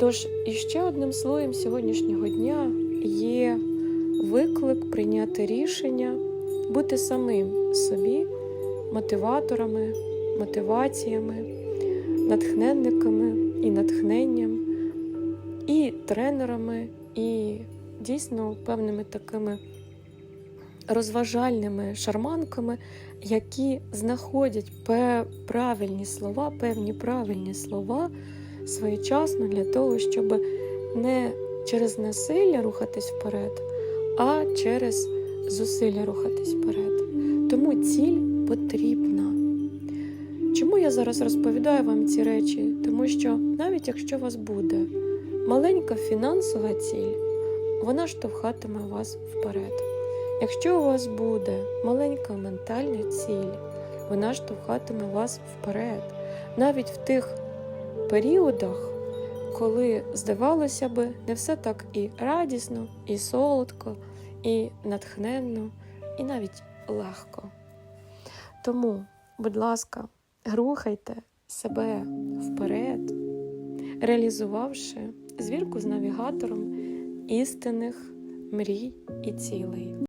Тож, іще одним слоєм сьогоднішнього дня є виклик прийняти рішення бути самим собі мотиваторами, мотиваціями, натхненниками і натхненням, і тренерами, і дійсно певними такими розважальними шарманками, які знаходять правильні слова, певні правильні слова своєчасно для того, щоб не через насилля рухатись вперед, а через зусилля рухатись вперед. Тому ціль потрібна. Чому я зараз розповідаю вам ці речі? Тому що навіть якщо у вас буде маленька фінансова ціль, вона штовхатиме вас вперед. Якщо у вас буде маленька ментальна ціль, вона штовхатиме вас вперед. Навіть в тих періодах, коли, здавалося би, не все так і радісно, і солодко, і натхненно, і навіть легко. Тому, будь ласка, рухайте себе вперед, реалізувавши звірку з навігатором істинних мрій і цілей.